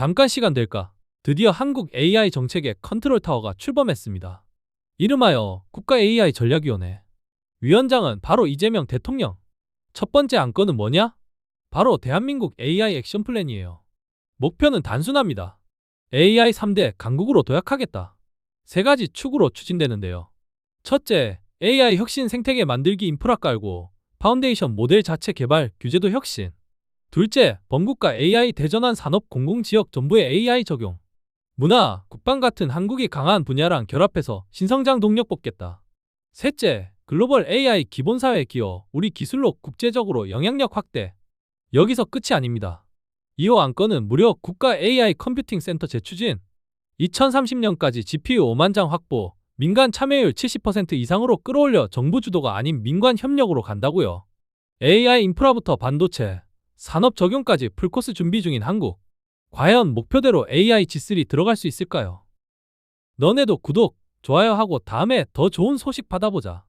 잠깐 시간 될까? 드디어 한국 AI 정책의 컨트롤 타워가 출범했습니다. 이름하여 국가 AI 전략위원회. 위원장은 바로 이재명 대통령. 첫 번째 안건은 뭐냐? 바로 대한민국 AI 액션 플랜이에요. 목표는 단순합니다. AI 3대 강국으로 도약하겠다. 세 가지 축으로 추진되는데요. 첫째, AI 혁신 생태계 만들기 인프라 깔고 파운데이션 모델 자체 개발 규제도 혁신. 둘째, 범국가 AI 대전환 산업 공공지역 정부의 AI 적용. 문화, 국방 같은 한국이 강한 분야랑 결합해서 신성장 동력 뽑겠다. 셋째, 글로벌 AI 기본사회 기여, 우리 기술로 국제적으로 영향력 확대. 여기서 끝이 아닙니다. 2호 안건은 무려 국가 AI 컴퓨팅 센터 재추진. 2030년까지 GPU 5만 장 확보, 민간 참여율 70% 이상으로 끌어올려 정부 주도가 아닌 민관 협력으로 간다고요. AI 인프라부터 반도체, 산업 적용까지 풀코스 준비 중인 한국. 과연 목표대로 AI G3 들어갈 수 있을까요? 너네도 구독, 좋아요 하고 다음에 더 좋은 소식 받아보자.